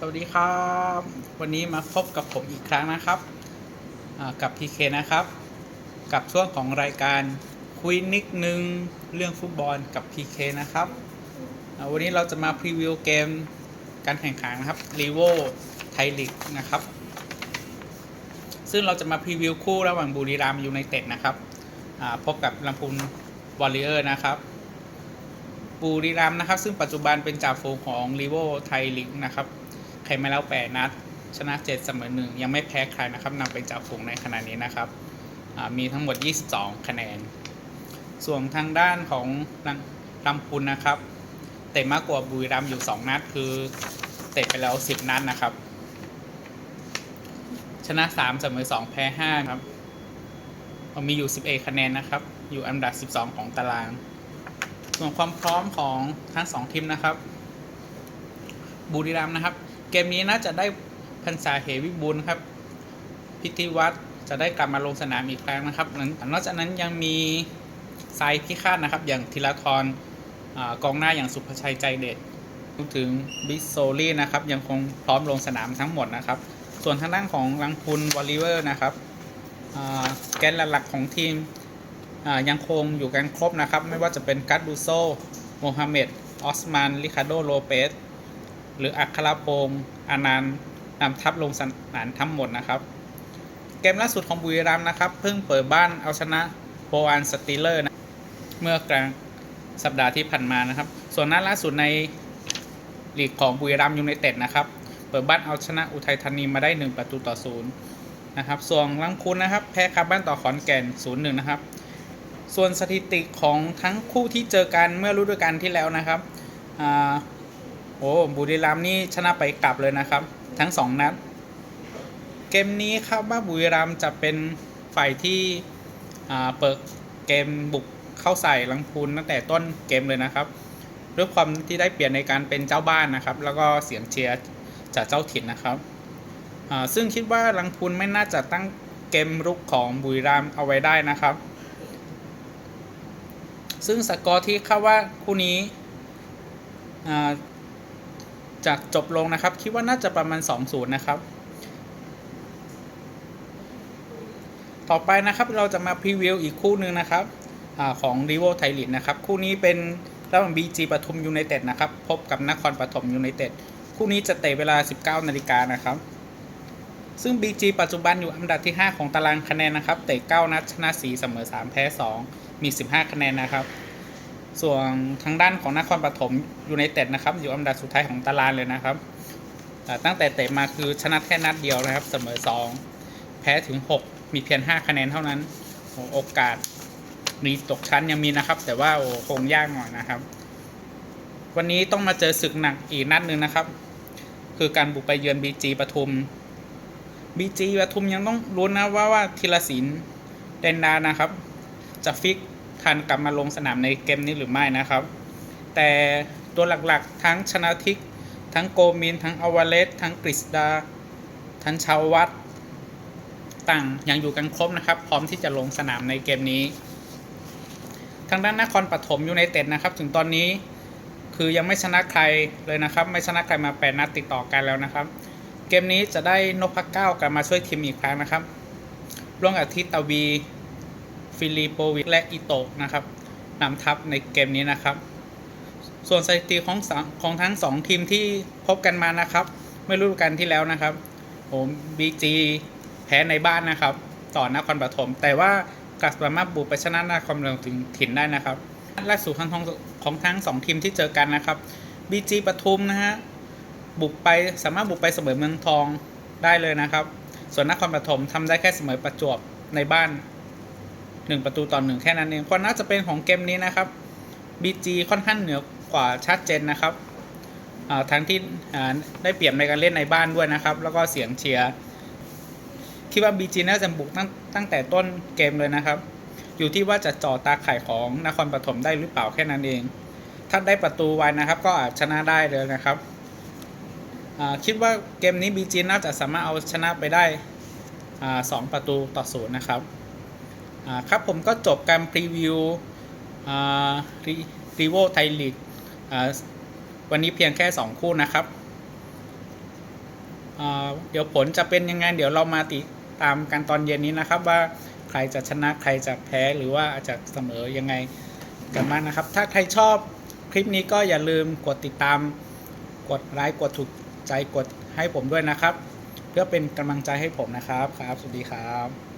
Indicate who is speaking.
Speaker 1: สวัสดีครับ วันนี้มาพบกับผมอีกครั้งนะครับกับ PK นะครับ กับช่วงของรายการคุยนิดนึงเรื่องฟุตบอลกับ PK นะครับวันนี้เราจะมาพรีวิวเกมการแข่งขันนะครับรีโวไทยลีกนะครับ ซึ่งเราจะมาพรีวิวคู่ระหว่างบุรีรัมย์ยูไนเต็ดนะครับพบกับลำพูนวอลเลอร์นะครับบุรีรัมย์นะครับ ซึ่งปัจจุบันเป็นจ่าฝูงของรีโวไทยลีกนะครับ แข่งมาแล้ว8นัด ชนะ7เสมอ1ยังไม่แพ้ใครนะครับนำเป็นจ่าฝูงในขณะนี้นะครับมีทั้งหมด 22 คะแนน ส่วนทางด้านของลำพูนนะครับ เตะมากกว่าบุรีรัมย์อยู่ 2 นัด คือเตะไปแล้ว 10 นัดนะครับ ชนะ 3 เสมอ 2 แพ้ 5 ครับ มีอยู่ 11 คะแนนนะครับ อยู่อันดับ 12 ของตาราง ส่วนความพร้อมของทั้งสองทีมนะครับ บุรีรัมย์นะครับ เกมนี้น่าจะได้พันษาเหวิบุญครับ พิธีวัตรจะได้กลับมาลงสนามอีกครั้งนะครับหลังนอกจากนั้นยังมีไซพิฆาตนะครับ อย่างธีรทรอกองหน้าอย่างสุภชัยใจเด็ดรวมถึงบิสโซลี่นะครับ ยังคงพร้อมลงสนามทั้งหมดนะครับ ส่วนทางด้านของลังพุนวอลลิเวอร์นะครับแกนหลักของทีมยังคงอยู่กันครบนะครับ ไม่ว่าจะเป็นกัตดูโซโมฮัมเหม็ดออสมานลิคาโดโลเปส หรืออัครพงศ์อานันต์นำทัพลงสนามทั้งหมดนะครับ เกมล่าสุดของบุรีรัมย์นะครับ เพิ่งเปิดบ้านเอาชนะโบอันสตีเลอร์นะเมื่อกลางสัปดาห์ที่ผ่านมานะครับ ส่วนนัดล่าสุดในลีกของบุรีรัมย์ยูไนเต็ดนะครับ เปิดบ้านเอาชนะอุทัยธานีมาได้ 1 ประตูต่อศูนย์นะครับ ส่วนลังคุนนะครับ แพ้คาบ้านต่อขอนแก่น0-1นะครับ ส่วนสถิติของทั้งคู่ที่เจอกันเมื่อฤดูกาลที่แล้วนะครับอ่า โอ้บุรีรัมย์นี่ชนะไปกลับเลยนะครับ ทั้งสองนัด เกมนี้ครับว่าบุรีรัมย์จะเป็นฝ่ายที่เปิดเกมบุกเข้าใส่ลังพูนตั้งแต่ต้นเกมเลยนะครับด้วยความที่ได้เปลี่ยนในการเป็นเจ้าบ้านนะครับ แล้วก็เสียงเชียร์จากเจ้าถิ่นนะครับซึ่งคิดว่าลังพูนไม่น่าจะตั้งเกมรุกของบุรีรัมย์เอาไว้ได้นะครับ ซึ่งสกอร์ที่คาดว่าคู่นี้ อ่าจะจบลงนะครับ คิดว่าน่าจะประมาณ 2-0 นะครับ ต่อไปนะครับเราจะมาพรีวิวอีกคู่หนึ่งนะครับอของรีโวไทยลีกนะครับ คู่นี้เป็นระหว่าง BG ปทุมยูไนเต็ดนะครับ พบกับนครปฐมยูไนเต็ดคู่นี้จะเตะเวลา 19 นาฬิกานะครับ ซึ่ง BG ปัจจุบันอยู่อันดับที่ 5 ของตารางคะแนนนะครับ เตะ 9 นัดชนะ 4 เสมอ 3 แพ้ 2 มี 15 คะแนนนะครับ ส่วนทางด้านของนครปฐมยูไนเต็ดนะครับ อยู่อันดับสุดท้ายของตารางเลยนะครับ ตั้งแต่เตะมาคือชนะแค่นัดเดียวนะครับ เสมอ 2 แพ้ถึง 6 มีเพียง 5 คะแนนเท่านั้น โอกาสมีตกชั้นยังมีนะครับ แต่ว่าโอ้คงยากหน่อยนะครับ วันนี้ต้องมาเจอศึกหนักอีกนัดหนึ่งนะครับ คือการบุกไปเยือน BG ปทุม BG ปทุมยังต้องรู้นนะว่าว่าธีรศิลป์เดนดานะครับ จะฟิก ทันกลับมาลงสนามในเกมนี้หรือไม่นะครับ แต่ตัวหลักๆทั้งชนะทิก ทั้งโกมิน ทั้งอวาเลสทั้งกฤษดา ทั้งชาววัตต่างยังอยู่กันครบนะครับ พร้อมที่จะลงสนามในเกมนี้ ทางด้านนครปฐมยูไนเต็ดนะครับ ถึงตอนนี้คือยังไม่ชนะใครเลยนะครับ ไม่ชนะใครมา8นัดติดต่อกันแล้วนะครับ เกมนี้จะได้นพเก้ากลับมาช่วยทีมอีกครั้งนะครับร่วมกับทิตาวี ฟิลิปโปวิชและอิโตะนะครับนำทัพในเกมนี้นะครับ ส่วนสถิติของของทั้งสองทีมที่พบกันมานะครับไม่รู้กันที่แล้วนะครับผมบีจีแพ้ในบ้านนะครับ ต่อนครปฐมแต่ว่ากลับสามารถบุกไปชนะนครปฐมถึงถิ่นได้นะครับล่าสุดของของของทั้งสองทีมที่เจอกันนะครับบีจีปทุมนะฮะบุกไปสามารถบุกไปเสมอเมืองทองได้เลยนะครับ ส่วนนครปฐมทำได้แค่เสมอประจวบในบ้าน หนึ่งประตูต่อหนึ่งแค่นั้นเองเพราะน่าจะเป็นของเกมนี้นะครับ BG ค่อนข้างเหนือกว่าชัดเจนนะครับทั้งที่ได้เปรียบในการเล่นในบ้านด้วยนะครับ แล้วก็เสียงเชียร์คิดว่า BG น่าจะบุกตั้งตั้งแต่ต้นเกมเลยนะครับ อยู่ที่ว่าจะจ่อตาข่ายของนครปฐมได้หรือเปล่าแค่นั้นเอง ถ้าได้ประตูไว้นะครับ ก็อาจชนะได้เลยนะครับคิดว่าเกมนี้ BG น่าจะสามารถเอาชนะไปได้สองประตูต่อศูนย์นะครับ ครับผมก็จบการพรีวิวรีโวไทยลีกวันนี้เพียงแค่ 2 คู่นะครับเเดี๋ยวผลจะเป็นยังไง เดี๋ยวเรามาติดตามกันตอนเย็นนี้นะครับ ว่าใครจะชนะใครจะแพ้หรือว่าอาจจะเสมอยังไงกันบ้างนะครับ ถ้าใครชอบคลิปนี้ก็อย่าลืมกดติดตาม กดไลค์กดถูกใจกดให้ผมด้วยนะครับ เพื่อเป็นกำลังใจให้ผมนะครับครับ สวัสดีครับ